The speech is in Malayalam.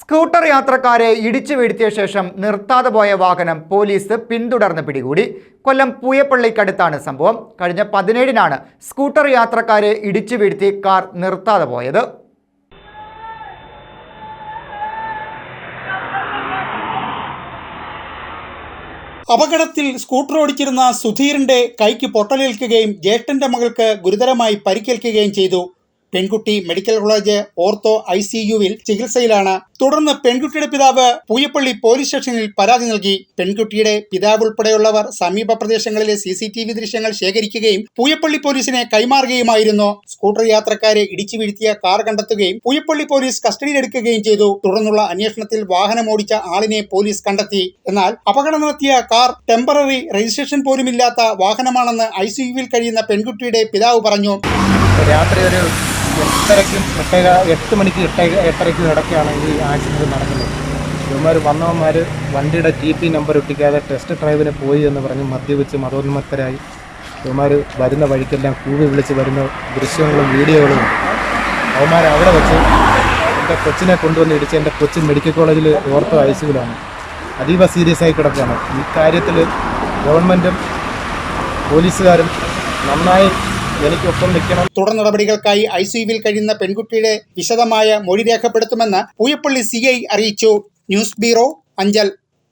സ്കൂട്ടർ യാത്രക്കാരെ ഇടിച്ചു വീഴ്ത്തിയ ശേഷം നിർത്താതെ പോയ വാഹനം പോലീസ് പിന്തുടർന്ന് പിടികൂടി. കൊല്ലം പൂയപ്പള്ളിക്കടുത്താണ് സംഭവം. കഴിഞ്ഞ പതിനേഴിനാണ് സ്കൂട്ടർ യാത്രക്കാരെ ഇടിച്ചു വീഴ്ത്തി കാർ നിർത്താതെ പോയത്. അപകടത്തിൽ സ്കൂട്ടർ ഓടിച്ചിരുന്ന സുധീറിന്റെ കൈക്ക് പൊട്ടലേൽക്കുകയും ജ്യേഷ്ഠന്റെ മകൾക്ക് ഗുരുതരമായി പരിക്കേൽക്കുകയും ചെയ്തു. പെൺകുട്ടി medical college ortho I C യുവിൽ ചികിത്സയിലാണ്. തുടർന്ന് പെൺകുട്ടിയുടെ പിതാവ് പൂയപ്പള്ളി പോലീസ് സ്റ്റേഷനിൽ പരാതി നൽകി. പെൺകുട്ടിയുടെ പിതാവ് ഉൾപ്പെടെയുള്ളവർ സമീപ പ്രദേശങ്ങളിലെ സി സി ടി വി ദൃശ്യങ്ങൾ ശേഖരിക്കുകയും പൂയപ്പള്ളി പോലീസിനെ കൈമാറുകയുമായിരുന്നു. സ്കൂട്ടർ യാത്രക്കാരെ ഇടിച്ചു വീഴ്ത്തിയ കാർ കണ്ടെത്തുകയും പൂയപ്പള്ളി പോലീസ് കസ്റ്റഡിയിലെടുക്കുകയും ചെയ്തു. തുടർന്നുള്ള അന്വേഷണത്തിൽ വാഹനം ഓടിച്ച ആളിനെ പോലീസ് കണ്ടെത്തി. എന്നാൽ അപകടം നടത്തിയ കാർ ടെമ്പററി രജിസ്ട്രേഷൻ പോലുമില്ലാത്ത വാഹനമാണെന്ന് ഐ സി യുവിൽ കഴിയുന്ന പെൺകുട്ടിയുടെ പിതാവ് പറഞ്ഞു. രാത്രി ഒരു എട്ടരയ്ക്കും എട്ടര എട്ട് മണിക്ക് എട്ട എട്ടരയ്ക്കും ഇടയ്ക്കാണ് ഈ ആക്സിഡന്റ് നടക്കുന്നത്. ഇവന്മാർ വന്നവന്മാർ വണ്ടിയുടെ ടി പി നമ്പർ ഒട്ടിക്കാതെ ടെസ്റ്റ് ഡ്രൈവിന് പോയി എന്ന് പറഞ്ഞ് മദ്യപിച്ച് മതോന്മത്തരായി. ഇവന്മാർ വരുന്ന വഴിക്കെല്ലാം കൂവി വിളിച്ച് വരുന്ന ദൃശ്യങ്ങളും വീഡിയോകളും. അവന്മാർ അവിടെ വെച്ച് എന്റെ കൊച്ചിനെ കൊണ്ടുവന്ന് ഇടിച്ച് എന്റെ കൊച്ചിൻ മെഡിക്കൽ കോളേജിൽ ഓർത്തോ ഐ സിയിലാണ് അതീവ സീരിയസ് ആയി കിടക്കുകയാണ്. ഈ കാര്യത്തിൽ ഗവൺമെന്റും പോലീസുകാരും നന്നായി എനിക്കൊപ്പം നിൽക്കണം. തുടർ നടപടികൾക്കായി ഐ സിയുവിൽ കഴിയുന്ന പെൺകുട്ടിയുടെ വിശദമായ മൊഴി രേഖപ്പെടുത്തുമെന്ന് പൂയപ്പള്ളി സി അറിയിച്ചു. News bureau Anchal.